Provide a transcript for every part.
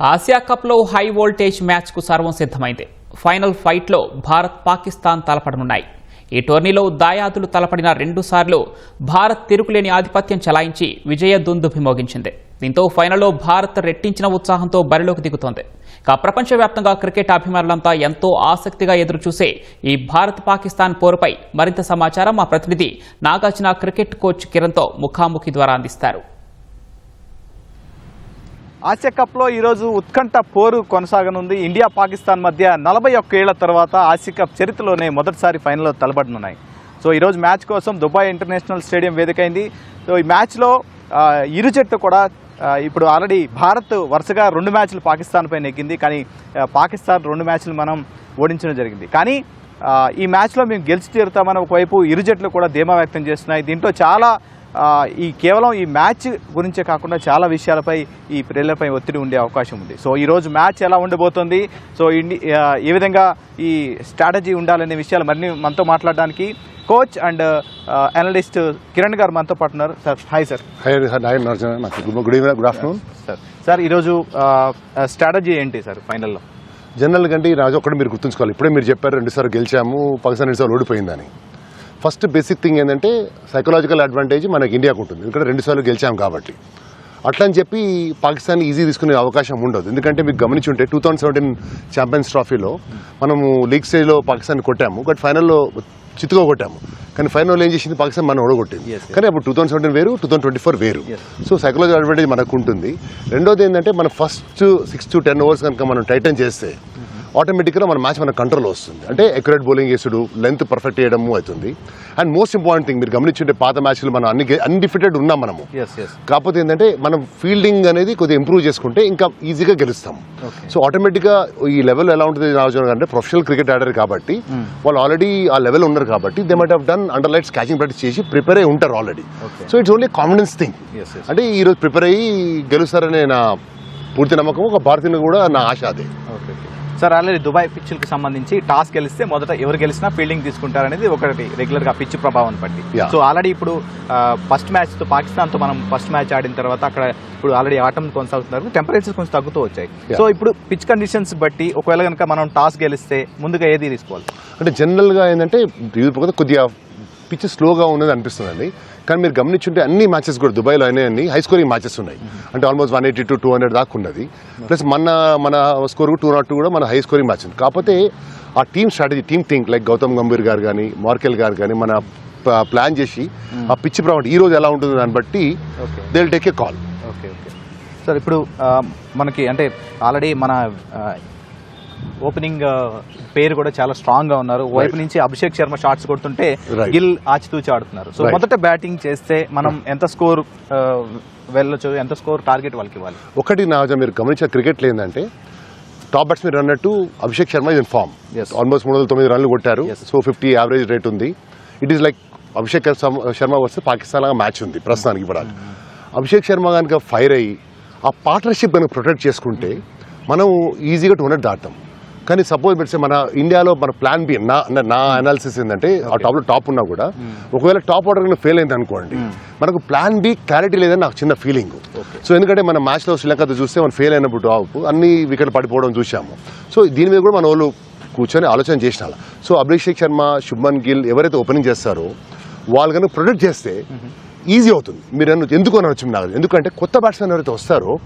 Asia కప్లో high voltage మ్యాచ్కు సర్వం సిద్ధమైంది. ఫైనల్ ఫైట్లో భారత్ పాకిస్తాన్ తలపడనున్నాయి. ఈ టోర్నీలో దాయాదులు తలపడిన రెండుసార్లు భారత్ తిరుగులేని ఆధిపత్యం చెలాయించి విజయ దుందుభి మోగించింది దీంతో ఫైనల్లో భారత్ రెట్టించిన ఉత్సాహంతో బరిలోకి దిగుతోంది. ఇక ప్రపంచవ్యాప్తంగా క్రికెట్ అభిమానులంతా ఎంతో ఆసక్తిగా ఎదురుచూసే ఈ భారత్ పాకిస్తాన్ పోరుపై మరింత సమాచారం మా ప్రతినిధి నాగార్జున క్రికెట్ కోచ్ కిరణ్తో ముఖాముఖి ద్వారా అందిస్తారు. ఆసియా కప్లో ఈరోజు ఉత్కంఠ పోరు కొనసాగనుంది. ఇండియా పాకిస్తాన్ మధ్య నలభై ఒక్క ఏళ్ళ తర్వాత ఆసియా కప్ చరిత్రలోనే మొదటిసారి ఫైనల్లో తలబడనున్నాయి. సో ఈరోజు మ్యాచ్ కోసం దుబాయ్ ఇంటర్నేషనల్ స్టేడియం వేదికైంది. సో ఈ మ్యాచ్లో ఇరు జట్లు కూడా ఇప్పుడు ఆల్రెడీ భారత్ వరుసగా రెండు మ్యాచ్లు పాకిస్తాన్ పై నెగ్గింది కానీ పాకిస్తాన్ రెండు మ్యాచ్లు మనం ఓడించడం జరిగింది. కానీ ఈ మ్యాచ్లో మేము గెలిచి తీరుతామని ఒకవైపు ఇరు జట్లు కూడా ధీమా వ్యక్తం చేస్తున్నాయి. దీంట్లో చాలా ఈ కేవలం ఈ మ్యాచ్ గురించే కాకుండా చాలా విషయాలపై ఈ ప్రేర్లపై ఒత్తిడి ఉండే అవకాశం ఉంది. సో ఈరోజు మ్యాచ్ ఎలా ఉండబోతోంది? సో ఇండి ఏ విధంగా ఈ స్ట్రాటజీ ఉండాలనే విషయాలు మరిన్ని మనతో మాట్లాడడానికి coach and analyst Kiran garu మనతో పాటు ఉన్నారు. Sir hi sir. Hi good good evening good afternoon. Sir sir ఈరోజు స్ట్రాటజీ ఏంటి సార్ ఫైనల్లో? జనరల్ కంటే ఈ రాజు ఒక్కటి మీరు గుర్తుంచుకోవాలి. ఇప్పుడే మీరు చెప్పారు రెండుసార్లు గెలిచాము పాకిస్తాన్ రెండుసార్లు ఓడిపోయిందని. ఫస్ట్ బేసిక్ థింగ్ ఏంటంటే సైకలాజికల్ అడ్వాంటేజ్ మనకి ఇండియాకు ఉంటుంది. ఎందుకంటే రెండుసార్లు గెలిచాం కాబట్టి. అట్లా అని చెప్పి పాకిస్తాన్ ఈజీ తీసుకునే అవకాశం ఉండదు. ఎందుకంటే మీకు గమనించి ఉంటే టూ థౌసండ్ సెవెంటీన్ ఛాంపియన్స్ ట్రాఫీలో మనము లీగ్ స్టేజ్లో పాకిస్తాన్ కొట్టాము. బట్ ఫైనల్లో చిత్తుగా కొట్టాము. కానీ ఫైనల్ ఏం చేసింది? పాకిస్తాన్ మనం ఓడగొట్టింది. కానీ అప్పుడు టూ థౌసండ్ సెవెంటీన్ వేరు టూ థౌసండ్ ట్వంటీ ఫోర్ వేరు. సో సైకలాజికల్ అడ్వాంటేజ్ మనకు ఉంటుంది. రెండోది ఏంటంటే మనం first six to ten overs కనుక మనం టైటన్ చేస్తే ఆటోమేటిక్గా మన మ్యాచ్ మన కంట్రోల్ వస్తుంది. అంటే ఎక్యురేట్ బౌలింగ్ చేసుడు లెంత్ పర్ఫెక్ట్ చేయడము అవుతుంది. అండ్ మోస్ట్ ఇంపార్టెంట్ థింగ్ మీరు గమనించుంటే పాత మ్యాచ్లు మనం అన్ని అన్డిఫిటెడ్ ఉన్నాం మనము. కాకపోతే ఏంటంటే మనం ఫీల్డింగ్ అనేది కొద్దిగా ఇంప్రూవ్ చేసుకుంటే ఇంకా ఈజీగా గెలుస్తాం. సో ఆటోమేటిక్గా ఈ లెవెల్ ఎలా ఉంటుంది రాజు అంటే ప్రొఫెషనల్ క్రికెట్ ఆడారు కాబట్టి వాళ్ళు ఆల్రెడీ ఆ లెవెల్ ఉన్నారు కాబట్టి they must have done under lights catching practice చేసి ప్రిపేర్ అయి ఉంటారు already. So it's only confidence thing. అంటే ఈరోజు ప్రిపేర్ అయ్యి గెలుస్తారనే నా పూర్తి నమ్మకం ఒక భారతీయులు కూడా నా ఆశ అదే. సార్ ఆల్రెడీ దుబాయ్ పిచ్చులకి సంబంధించి టాస్ గెలిస్తే మొదట ఎవరు గెలిచినా ఫీల్డింగ్ తీసుకుంటారనేది ఒకటి రెగ్యులర్గా పిచ్ ప్రభావం బట్టి. సో ఆల్రెడీ ఇప్పుడు ఫస్ట్ మ్యాచ్తో పాకిస్తాన్తో మనం ఫస్ట్ మ్యాచ్ ఆడిన తర్వాత అక్కడ ఇప్పుడు ఆల్రెడీ ఆటం కొనసాగుతున్నారు. టెంపరేచర్స్ కొంచెం తగ్గుతూ వచ్చాయి. సో ఇప్పుడు పిచ్ కండిషన్స్ బట్టి ఒకవేళ కనుక మనం టాస్ గెలిస్తే ముందుగా ఏది తీసుకోవాలి? అంటే జనరల్గా ఏంటంటే కొద్దిగా పిచ్ స్లోగా ఉన్నది అనిపిస్తుందండి. కానీ మీరు గమనించుంటే అన్ని మ్యాచెస్ కూడా దుబాయ్లో అయినాయి హై స్కోరింగ్ మ్యాచెస్ ఉన్నాయి. అంటే almost one eighty to two hundred దాకా ఉన్నది. ప్లస్ మన మన స్కోర్ టూ నాట్ టూ కూడా మన హై స్కోరింగ్ మ్యాచ్ ఉంది. కాకపోతే ఆ team strategy team think like Gautam Gambhir గారు కానీ మార్కెల్ గారు కానీ మన ప్లాన్ చేసి ఆ పిచ్ ప్రమాణం ఈ రోజు ఎలా ఉంటుంది దాన్ని బట్టి okay they will take a call okay okay sir ఇప్పుడు మనకి అంటే ఆల్రెడీ మన ఓపెనింగ్ పేరు కూడా చాలా స్ట్రాంగ్గా ఉన్నారు. వైపు నుంచి అభిషేక్ శర్మ షాట్స్ కొడుతుంటే. గిల్ ఆచితూచి ఆడుతున్నారు. సో. మొదట బ్యాటింగ్ చేస్తే మనం ఎంత స్కోర్ వెళ్ళొచ్చు ఎంత స్కోర్ టార్గెట్ వాళ్ళకి ఇవ్వాలి? ఒకటి నా మీరు గమనించిన క్రికెట్లో ఏంటంటే టాప్ బ్యాట్స్మెన్ అన్నట్టు Abhishek Sharma in form. Almost మూడు వందల తొమ్మిది రన్లు కొట్టారు. సో ఫిఫ్టీ యావరేజ్ రేట్ ఉంది. It is like Abhishek Sharma- వస్తే పాకిస్తాన్ లాగా మ్యాచ్ ఉంది ప్రస్తుతానికి ఇప్పుడు అభిషేక్ శర్మ కనుక ఫైర్ అయ్యి ఆ పార్ట్నర్షిప్ కనుక ప్రొటెక్ట్ చేసుకుంటే మనం ఈజీగా టూ హండ్రెడ్ దాటాం కానీ సపోజ్ పెడితే మన ఇండియాలో మన ప్లాన్ బి నా అంటే నా అనాలిసిస్ ఏంటంటే ఆ టాప్లో టాప్ ఉన్నా కూడా ఒకవేళ టాప్ ఆర్డర్ ఫెయిల్ అయింది అనుకోండి మనకు ప్లాన్ బి క్లారిటీ లేదని నాకు చిన్న ఫీలింగ్ సో ఎందుకంటే మన మ్యాచ్లో శ్రీలంకతో చూస్తే మనం ఫెయిల్ అయినప్పుడు టాప్ అన్ని వికెట్లు పడిపోవడం చూసాము సో దీని మీద కూడా మన వాళ్ళు కూర్చొని ఆలోచన చేసిన సో అభిషేక్ శర్మ శుభ్మన్ గిల్ ఎవరైతే ఓపెనింగ్ చేస్తారో వాళ్ళు కనుక ప్రొటెక్ట్ చేస్తే ఈజీ అవుతుంది. మీరు అన్న- ఎందుకు అని వచ్చింది నాకు ఎందుకంటే కొత్త బ్యాట్స్మెన్ ఎవరైతే వస్తారో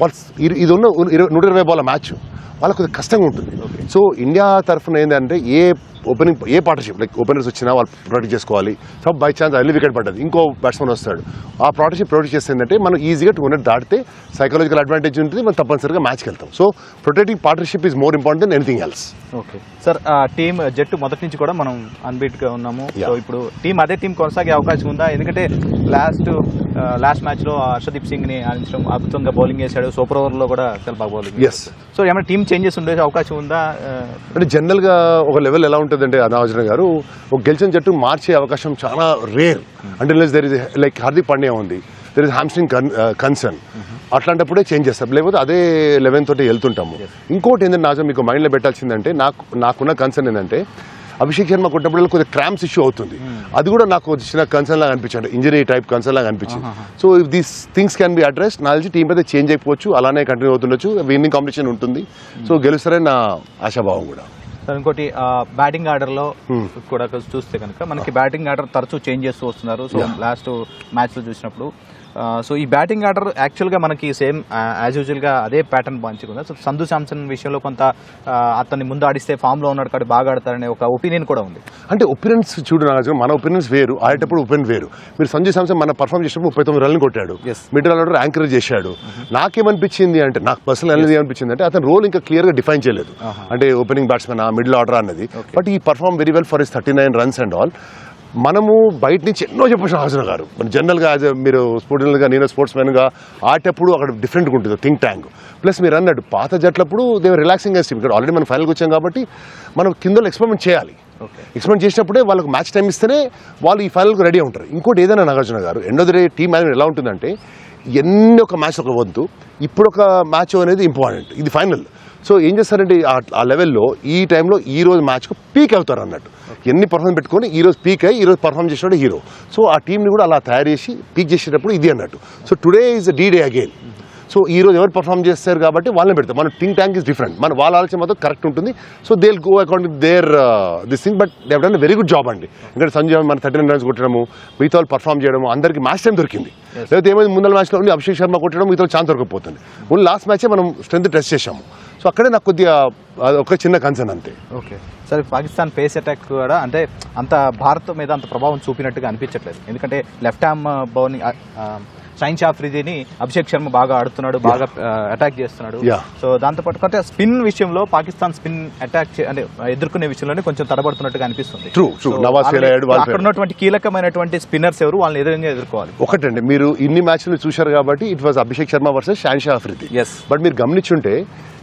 వాళ్ళు ఇది ఉన్న ఇరవై- నూట ఇరవై బాల్ మ్యాచ్ వాళ్ళకి కొద్దిగా కష్టంగా ఉంటుంది. సో ఇండియా తరఫున ఏంటంటే a opening a partnership like openers వచ్చినా వాళ్ళు ప్రొటెక్ట్ చేసుకోవాలి. సో బై ఛాన్స్ అల్లి వికెట్ పడ్డది. ఇంకో బ్యాట్స్మెన్ వస్తాడు. ఆ పార్ట్నర్షిప్ ప్రొటెక్ట్ చేస్తే ఏంటంటే మనం ఈజీగా టూ హండ్రెడ్ దాటితే సైకలాజికల్ అడ్వాంటేజ్ ఉంటుంది. మనం తప్పనిసరిగా మ్యాచ్కి వెళ్తాం so protecting partnership is more important then anything else okay sir team జట్టు మొదటి నుంచి కూడా మనం అన్బీట్గా ఉన్నాము. సో ఇప్పుడు టీం అదే టీం కొనసాగే అవకాశం ఉందా? ఎందుకంటే లాస్ట్ లాస్ట్ మ్యాచ్లో హర్షదీప్ సింగ్ని ఆడించడం అద్భుతంగా బౌలింగ్ చేశాడు. సూపర్ ఓవర్లో కూడా చాలా బాగా బౌలింగ్ Yes. సో ఏమైనా టీం చేంజెస్ ఉండే అవకాశం ఉందా? ఆ, అంటే జనరల్గా ఒక లెవెల్ ఎలా ఉంటుందంటే అనావజన గారు. ఒక గెలిచిన జట్టు మార్చే అవకాశం చాలా రేర్ అంటే there is like Hardik Pandya ఉంది. దర్ ఇస్ హామ్స్ట్రింగ్ కన్సర్న్ అట్లాంటప్పుడే చేంజ్ చేస్తాం లేకపోతే అదే లెవెన్ తోటి వెళ్తుంటాము. ఇంకోటి ఏంటంటే నాజం మీకు మైండ్లో పెట్టాల్సిందంటే నాకు నాకున్న కన్సర్న్ ఏంటంటే అభిషేక్ శర్మ కొట్టినప్పుడు కొద్దిగా క్రామ్స్ ఇష్యూ అవుతుంది. అది కూడా నాకు చిన్న కన్సర్న్ లాగా అనిపించింది. ఇంజరీ టైప్ కన్సర్న్ లాగా అనిపించింది. So if these things can be address నా తెలిసి టీం అయితే చేంజ్ అయిపోవచ్చు. అలానే కంటిన్యూ అవుతుండొచ్చు. విన్నింగ్ కాంపిటీషన్ ఉంటుంది. సో గెలుస్తారని నా ఆశాభావం కూడా. సార్ ఇంకోటి బ్యాటింగ్ ఆర్డర్లో కూడా చూస్తే కనుక మనకి బ్యాటింగ్ ఆర్డర్ తరచూ చేంజ్ చేస్తూ వస్తున్నారు. సో లాస్ట్ మ్యాచ్లో చూసినప్పుడు. సో ఈ బ్యాటింగ్ ఆర్డర్ యాక్చువల్గా మనకి సేమ్ యాజ్ యూజువల్గా అదే ప్యాటర్న్ మంచిగా సో సంధు శాంసన్ విషయంలో కొంత అతన్ని ముందు ఆడిస్తే ఫామ్లో ఉన్నాడు కాబట్టి బాగా ఆడతారనే ఒక ఒపీనియన్ కూడా ఉంది. అంటే ఒపీనియన్స్ చూడు నాగార్జున మన ఒపీనియన్స్ వేరు ఆడేటప్పుడు ఒపీనియన్ వేరు. మీరు సంజయ్ సామ్సన్ మన పర్ఫామ్ చేసినప్పుడు ముప్పై తొమ్మిది రన్లు కొట్టాడు. మిడిల్ ఆర్డర్ యాంకర్ చేశాడు. నాకేమనిపించింది అంటే నాకు పర్సనల్ అనేది ఏమనిపించింది అంటే అతను రోల్ ఇంకా క్లియర్గా డిఫైన్ చేయలేదు. అంటే ఓపెనింగ్ బ్యాట్స్మెన్ మిడిల్ ఆర్డర్ అన్నది. బట్ ఈ perform very well for is thirty nine runs and all మనము బయట నుంచి ఎన్నో చెప్పొచ్చు హాజరు గారు. మన జనరల్గా యాజ్ మీరు స్పోర్ట్స్గా నేను స్పోర్ట్స్ మ్యాన్గా ఆడేటప్పుడు అక్కడ డిఫరెంట్గా ఉంటుంది థింక్ ట్యాంక్ ప్లస్ మీరు అన్నట్టు పాత జట్లప్పుడు దే రిలాక్సింగ్ టీమ్ ఇక్కడ ఆల్రెడీ మనం ఫైనల్కి వచ్చాం కాబట్టి మనం కింద ఎక్స్పెరిమెంట్ చేయాలి. ఎక్స్పెరిమెంట్ చేసినప్పుడే వాళ్ళకి మ్యాచ్ టైం ఇస్తేనే వాళ్ళు ఈ ఫైనల్కి రెడీ ఉంటారు. ఇంకోటి ఏదైనా నాగార్జున గారు ఎండ్ డే టీమ్ మేనేజ్మెంట్ ఎలా ఉంటుందంటే ఎన్ని ఒక మ్యాచ్ ఒక వద్దు. ఇప్పుడు ఒక మ్యాచ్ అనేది ఇంపార్టెంట్ ఇది ఫైనల్ సో ఏం చేస్తారంటే ఆ- లెవెల్లో ఈ టైంలో ఈ రోజు మ్యాచ్కు పీక్ అవుతారు అన్నట్టు. ఎన్ని పర్ఫార్మెన్స్ పెట్టుకొని ఈ రోజు పీక్ అయ్యి ఈ రోజు పర్ఫార్మ్ చేసినాడు హీరో. సో ఆ టీంని కూడా అలా తయారు చేసి పీక్ చేసేటప్పుడు ఇది అన్నట్టు. So today is the day again. So ఈ రోజు ఎవరు పర్ఫామ్ చేస్తారు కాబట్టి వాళ్ళని పెడతాం. మన థింక్ ట్యాంక్ ఇస్ డిఫరెంట్ మన వాళ్ళ ఆలోచన మాత్రం కరెక్ట్ ఉంటుంది. So they go according their this thing but they done very good job అండి. ఎందుకంటే సంజయ్ మన థర్టీ నైన్ రన్స్ కొట్టడము మిగతా వాళ్ళు పర్ఫామ్ చేయడము అందరికి మ్యాచ్ టైం దొరికింది. లేకపోతే ఏమైంది? ముందర మ్యాచ్లో ఉండి అభిషేక్ శర్మ కొట్టడం మిగతా ఛాన్స్ దొరకకపోతుంది. ఓన్లీ లాస్ట్ మ్యాచే మనం స్ట్రెంత్ టెస్ట్ చేశాము. సో అక్కడే నాకు కొద్దిగా ఒక చిన్న కన్సర్న్ అంతే. ఓకే. సరే పాకిస్తాన్ పేస్ అటాక్ కూడా అంటే అంత భారత్ మీద అంత ప్రభావం చూపినట్టుగా అనిపించట్లేదు. ఎందుకంటే లెఫ్ట్ హ్యామ్ బౌలింగ్ షైన్ షాఫ్రిదీని అభిషేక్ శర్మ బాగా ఆడుతున్నాడు బాగా అటాక్ చేస్తున్నాడు. సో దాంతో పాటు స్పిన్ విషయంలో పాకిస్తాన్ స్పిన్ అటాక్ అంటే ఎదుర్కొనే విషయంలోనే కొంచెం తడబడుతున్నట్టుగా అనిపిస్తుంది. అక్కడ. ఉన్నటువంటి కీలకమైనటువంటి స్పిన్నర్స్ ఎవరు? వాళ్ళని ఎదురుగా ఎదుర్కోవాలి? ఒకటండి మీరు ఇన్ని మ్యాచ్లు చూశారు కాబట్టి it was Abhishek Sharma versus Shaheen Yes. But మీరు గమనించుంటే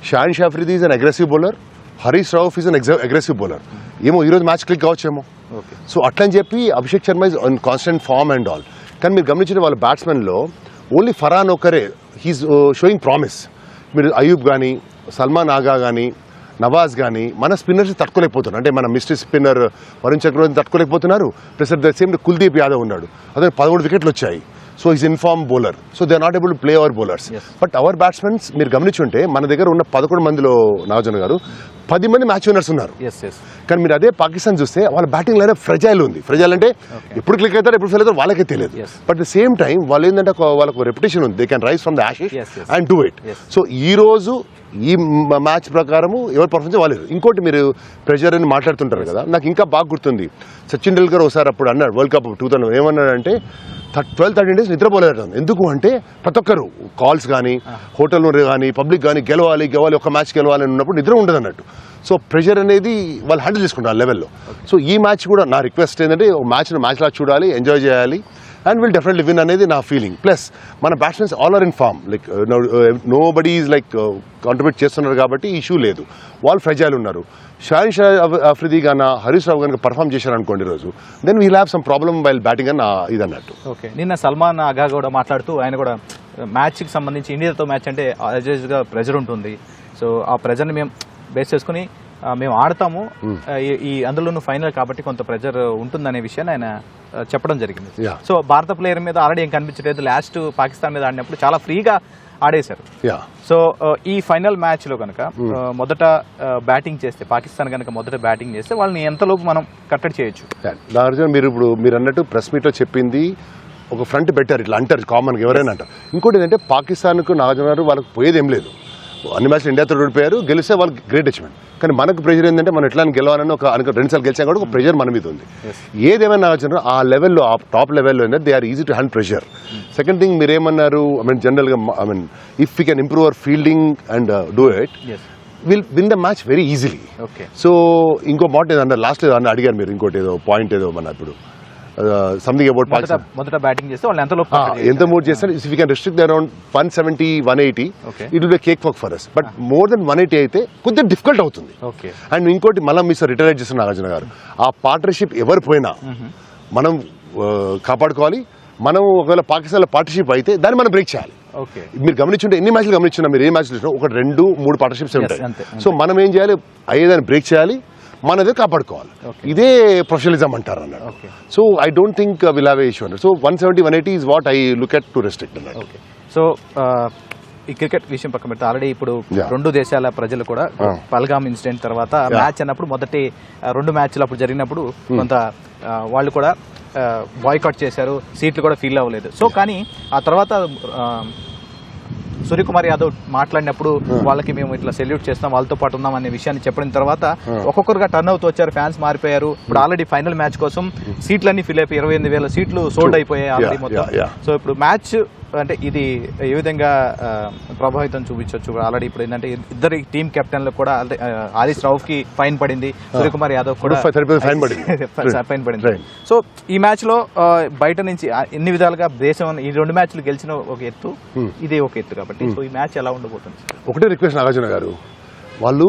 Shaheen Shah Afridi is an aggressive bowler Haris Rauf is an aggressive bowler ఏమో ఈరోజు మ్యాచ్ క్లిక్ కావచ్చేమో. ఓకే సో అట్లని చెప్పి Abhishek Sharma is on constant form and all కానీ మీరు గమనించిన వాళ్ళ బ్యాట్స్మెన్లో ఓన్లీ ఫరాన్ ఒకరే హీస్ షోయింగ్ ప్రామిస్ మీరు అయూబ్ కానీ సల్మాన్ ఆగా కానీ నవాజ్ కానీ మన స్పిన్నర్స్ తట్టుకోలేకపోతున్నారు. అంటే మన mystery spinner Varun Chakravarthy తట్టుకోలేకపోతున్నారు. Plus at the same Kuldeep Yadav ఉన్నాడు. అదే పదమూడు వికెట్లు వచ్చాయి so is in form bowler so they are not able to play our bowlers. But our batsmens మీరు గమనించుంటే మన దగ్గర ఉన్న పదకొండు మందిలో నాగార్జున గారు పది మంది మ్యాచ్ విన్నర్స్ ఉన్నారు. కానీ మీరు అదే పాకిస్తాన్ చూస్తే వాళ్ళ బ్యాటింగ్ లైన్ ఫ్రెజైల్ ఉంది. ఫ్రెజైల్ అంటే ఎప్పుడు క్లిక్ అవుతారు ఎప్పుడు ఫెయిల్ అవుతారు వాళ్ళకే తెలియదు. బట్ ద సేమ్ టైం వాళ్ళు ఏంటంటే వాళ్ళకు రెప్యుటేషన్ ఉంది. They can rise from the ashes. And do it. So ఈ రోజు ఈ మ్యాచ్ ప్రకారము ఎవరు పర్ఫార్మెన్స్ వాళ్ళు. ఇంకోటి మీరు ప్రెషర్ అని మాట్లాడుతుంటారు కదా నాకు ఇంకా బాగా గుర్తుంది. సచిన్ టెండూల్కర్ ఒకసారి అప్పుడు అన్నాడు వరల్డ్ కప్ టూ థౌసండ్ ఏమన్నాడంటే ట్వెల్వ్ థర్టీన్ డేస్ నిద్రపోలేదు ఎందుకు అంటే ప్రతి ఒక్కరు కాల్స్ కానీ హోటల్ కానీ పబ్లిక్ కానీ గెలవాలి గెలవాలి ఒక మ్యాచ్ గెలవాలి ఉన్నప్పుడు నిద్ర ఉండదు అన్నట్టు. సో ప్రెషర్ అనేది వాళ్ళు హ్యాండిల్ చేసుకుంటారు ఆ లెవెల్లో సో ఈ మ్యాచ్ కూడా నా రిక్వెస్ట్ ఏంటంటే మ్యాచ్ను మ్యాచ్లా చూడాలి ఎంజాయ్ చేయాలి. అండ్ విల్ డెఫినెట్లీ విన్ అనేది నా ఫీలింగ్ ప్లస్ మన batsmens all are in form like nobody is like contribute చేస్తున్నారు కాబట్టి ఇష్యూ లేదు. వాళ్ళు ఫ్రెజైల్ ఉన్నారు. షాహిన్ షా అఫ్- అఫ్రిది గాన హరీష్ రావు కనుక పర్ఫామ్ చేశారు అనుకోండి ఈరోజు then we'll have some problem while batting అని ఇది అన్నట్టు ఓకే నిన్న సల్మాన్ అగా కూడా మాట్లాడుతూ ఆయన కూడా మ్యాచ్కి సంబంధించి ఇండియాతో మ్యాచ్ అంటే గా ప్రెజర్ ఉంటుంది. సో ఆ ప్రెజర్ని మేము బేస్ చేసుకుని ఆ, మేము ఆడతాము. ఆ, ఈ- ఈ అందులోనూ ఫైనల్ కాబట్టి కొంత ప్రెజర్ ఉంటుందనే విషయాన్ని ఆయన చెప్పడం జరిగింది. సో భారత ప్లేయర్ మీద ఆల్రెడీ ఏం కనిపించలేదు. లాస్ట్ పాకిస్తాన్ మీద ఆడినప్పుడు చాలా ఫ్రీగా ఆడేశారు. సో ఈ ఫైనల్ మ్యాచ్లో కనుక మొదట బ్యాటింగ్ చేస్తే పాకిస్తాన్ కనుక మొదట బ్యాటింగ్ చేస్తే వాళ్ళని ఎంతలోపు మనం కట్టడి చేయొచ్చు? నాగార్జున మీరు ఇప్పుడు మీరు అన్నట్టు ప్రెస్ మీట్లో చెప్పింది ఒక ఫ్రంట్ పెట్టారు ఇట్లా అంటారు కామన్గా ఎవరైనా అంటారు. ఇంకోటి ఏంటంటే పాకిస్తాన్కు నాగార్జున గారు వాళ్ళకి పోయేది ఏం లేదు. అన్ని మ్యాచ్లు ఇండియాతో ఓడిపోయారు గెలిస్తే వాళ్ళకి గ్రేట్ అచీవ్మెంట్ కానీ మనకు ప్రెషర్ ఏంటంటే మనం ఎట్లా గెలవాలని ఒక అనుకో రెండు సార్లు గెలిచాం కూడా ఒక ప్రెషర్ మన మీద ఉంది. ఏదేమైనా నాగార్జున ఆ లెవెల్లో ఆ టాప్ లెవెల్లో ఏంటంటే they are easy to hand pressure second thing మీరు ఏమన్నారు ఐ మీన్ జనరల్గా I mean if you can improve our fielding and do it will win the match very easily okay so ఇంకో మాట ఏదో అన్నారు లాస్ట్ ఏదో అన్న అడిగారు మీరు ఇంకోటి ఏదో పాయింట్ ఏదో మన ఇప్పుడు. సంథింగ్ అబౌట్ మొదట పాకిస్తాన్ మొదట బ్యాటింగ్ చేస్తే వాళ్ళు చేయొచ్చు? ఎంత మూడ్ చేస్తారు? If you can restrict around one seventy one eighty. It will be cake work for us but more then one eighty అయితే కొద్దిగా డిఫికల్ట్ అవుతుంది. ఓకే అండ్ ఇంకోటి మళ్ళీ మీ సార్ రిటైర్ చేస్తున్న నాగార్జున గారు. ఆ పార్ట్నర్షిప్ ఎవరు పోయినా మనం ఆ, కాపాడుకోవాలి. మనం ఒకవేళ పాకిస్తాన్లో పార్ట్నర్షిప్ అయితే దాన్ని మనం బ్రేక్ చేయాలి. ఓకే మీరు గమనించుంటే ఎన్ని మ్యాచ్లు గమనించున్నా మీరు? ఏ మ్యాచ్ చూసినా ఒక రెండు మూడు పార్ట్నర్షిప్స్ ఉంటాయి. సో మనం ఏం చేయాలి? అయ్యేదాన్ని బ్రేక్ చేయాలి. మనదే కాపాడుకోవాలి. ఇదే ప్రొఫెషనలిజం అంటారు అన్నాడు. So I don't think will have issue అన్నాడు so one seventy one eighty is what I look at to restrict అన్నాడు సో ఈ క్రికెట్ విషయం పక్కన పెడితే ఆల్రెడీ ఇప్పుడు. రెండు దేశాల ప్రజలు కూడా Ah. పల్గామ్ ఇన్సిడెంట్ తర్వాత. మ్యాచ్ అన్నప్పుడు మొదటి రెండు మ్యాచ్లు అప్పుడు జరిగినప్పుడు కొంత ఆ, వాళ్ళు కూడా బాయ్కాట్ చేశారు సీట్లు కూడా ఫీల్ అవ్వలేదు సో కానీ ఆ తర్వాత సూర్యకుమార్ యాదవ్ మాట్లాడినప్పుడు వాళ్ళకి మేము ఇట్లా సెల్యూట్ చేస్తాం వాళ్ళతో పాటు ఉన్నాం అనే విషయాన్ని చెప్పిన తర్వాత ఒక్కొక్కరుగా టర్న్ అవుతూ వచ్చారు ఫ్యాన్స్ మారిపోయారు. ఇప్పుడు ఆల్రెడీ ఫైనల్ మ్యాచ్ కోసం సీట్లన్నీ ఫిల్ అయిపోయి ఇరవై ఎనిమిది వేల సీట్లు సోల్డ్ అయిపోయాయి ఆల్రెడీ మొత్తం. సో ఇప్పుడు మ్యాచ్ అంటే ఇది ఏ విధంగా ప్రభావితం చూపించవచ్చు ఆల్రెడీ ఇప్పుడు ఏంటంటే ఇద్దరు టీం కెప్టెన్లకు కూడా ఆల్రెడీ, ఆ, ఆదిస్ రావు కి ఫైన్ పడింది సూర్యకుమార్ యాదవ్ కూడా. ఫైన్ పడింది. సో ఈ మ్యాచ్లో బయట నుంచి ఎన్ని విధాలుగా దేశం ఈ రెండు మ్యాచ్లు గెలిచిన ఒక ఎత్తు ఇది ఒక ఎత్తు కాబట్టి సో ఈ మ్యాచ్ ఎలా ఉండబోతుంది? ఒకటే రిక్వెస్ట్ నాగార్జున గారు. వాళ్ళు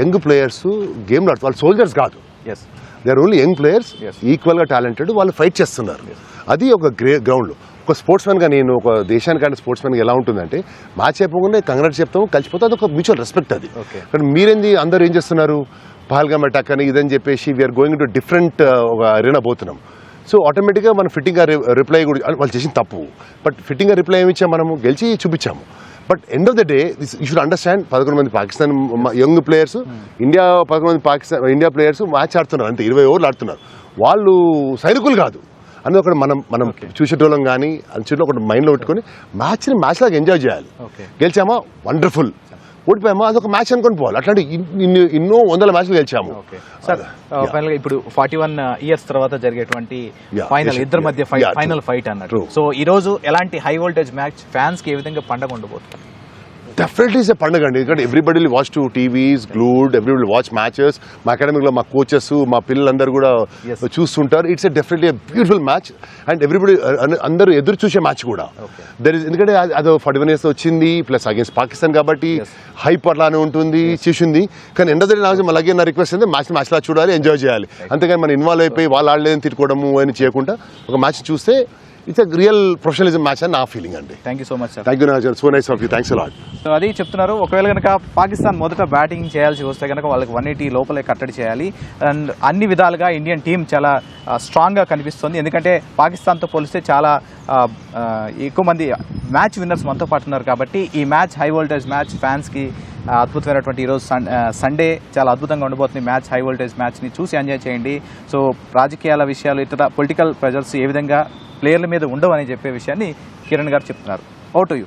యంగ్ ప్లేయర్స్ గేమ్ ఆడుతు వాళ్ళు సోల్జర్స్ కాదు. Yes they are only young players. ఈక్వల్గా టాలెంటెడ్ వాళ్ళు ఫైట్ చేస్తున్నారు. అది ఒక గ్రే గ్రౌండ్లో ఒక స్పోర్ట్స్ మ్యాన్గా నేను ఒక దేశానికంటే స్పోర్ట్స్ మ్యాన్గా ఎలా ఉంటుందంటే మ్యాచ్ అయిపోగానే కంగ్రాట్ చెప్తాము కలిసిపోతే అది ఒక మ్యూచువల్ రెస్పెక్ట్ అది. కానీ మీరేంది అందరూ ఏం చేస్తున్నారు? పహల్గామ్ అటాక్ అని ఇదని చెప్పేసి we are going to different ఒక అరేనా పోతున్నాం. సో ఆటోమేటిక్గా మనం ఫిట్టింగ్గా రిప్లై కూడా వాళ్ళు చేసిన తప్పు. బట్ ఫిట్టింగ్గా రిప్లై ఏమి ఇచ్చాము మనము? గెలిచి చూపించాము. But end of the day you should understand పదకొండు మంది పాకిస్తాన్ యంగ్ ప్లేయర్స్ ఇండియా పదకొండు మంది పాకిస్తాన్ ఇండియా ప్లేయర్స్ మ్యాచ్ ఆడుతున్నారు. అంతే ఇరవై ఓవర్లు ఆడుతున్నారు. వాళ్ళు సైనికులు కాదు. అని ఒకటి మనం మనం చూసేటోళ్ళం కానీ అది చూడడం ఒకటి మైండ్లో పెట్టుకొని మ్యాచ్ని మ్యాచ్ లాగా ఎంజాయ్ చేయాలి. గెలిచామా? వండర్ఫుల్. ఓడిపోయామా? అదొక మ్యాచ్ అనుకొని పోవాలి. అట్లాంటి ఇన్ని- ఎన్నో వందల మ్యాచ్లు గెలిచాము. ఓకే. సార్ ఫైనల్ ఇప్పుడు ఫార్టీ వన్ ఇయర్స్ తర్వాత జరిగేటువంటి ఫైనల్ ఇద్దరి మధ్య ఫైనల్. ఫైట్ అన్నట్టు. సో ఈ రోజు ఎలాంటి హై వోల్టేజ్ మ్యాచ్ ఫ్యాన్స్కి ఏ విధంగా పండగ ఉండబోతుంది? డెఫినెట్లీ ఇస్ పండుగ అండి. ఎందుకంటే everybody watch to TVs glued everybody watch matches మా అకాడమిక్లో మా కోచెస్ మా పిల్లలందరూ కూడా. చూస్తుంటారు. It's a definitely beautiful match and everybody అందరూ ఎదురు చూసే మ్యాచ్ కూడా. దర్ ఇస్ ఎందుకంటే అది- ఫార్టీ వన్ ఇయర్స్ వచ్చింది ప్లస్ అగేన్స్ పాకిస్తాన్ కాబట్టి. హైప్ అట్లానే ఉంటుంది చేసింది. కానీ ఎండ దగ్గర నాకు మళ్ళీ నా రిక్వెస్ట్ అయితే మ్యాచ్ మ్యాచ్ లా చూడాలి ఎంజాయ్ చేయాలి. అంతేగాని మనం ఇన్వాల్వ్ అయిపోయి వాళ్ళు ఆడలేదని తిట్టుకోవడము అని చేయకుండా ఒక మ్యాచ్ చూస్తే ఇట్స్ రియల్ ప్రొఫెషనలిజం మ్యాచ్ అని నా ఫీలింగ్ అండి. Thank you so much sir thank you Nazar so nice of you thanks a lot so అది చెప్తున్నారు. ఒకవేళ కనుక పాకిస్తాన్ మొదట బ్యాటింగ్ చేయాల్సి వస్తే కనుక వాళ్ళకి వన్ ఎయిటీ లోపలే కట్టడి చేయాలి. అండ్ అన్ని విధాలుగా ఇండియన్ టీం చాలా స్ట్రాంగ్గా కనిపిస్తుంది. ఎందుకంటే పాకిస్తాన్తో పోలిస్తే చాలా ఎక్కువ మంది మ్యాచ్ విన్నర్స్ మనతో పాటు ఉన్నారు కాబట్టి ఈ మ్యాచ్ హై వోల్టేజ్ మ్యాచ్ ఫ్యాన్స్కి అద్భుతమైనటువంటి ఈరోజు సండే చాలా అద్భుతంగా ఉండబోతుంది. మ్యాచ్ హై వోల్టేజ్ మ్యాచ్ని చూసి ఎంజాయ్ చేయండి. సో రాజకీయాల విషయాలు ఇతర పొలిటికల్ ప్రెజర్స్ ఏ విధంగా ప్లేయర్ల మీద ఉండవని చెప్పే విషయాన్ని కిరణ్ గారు చెప్తున్నారు. Over to you.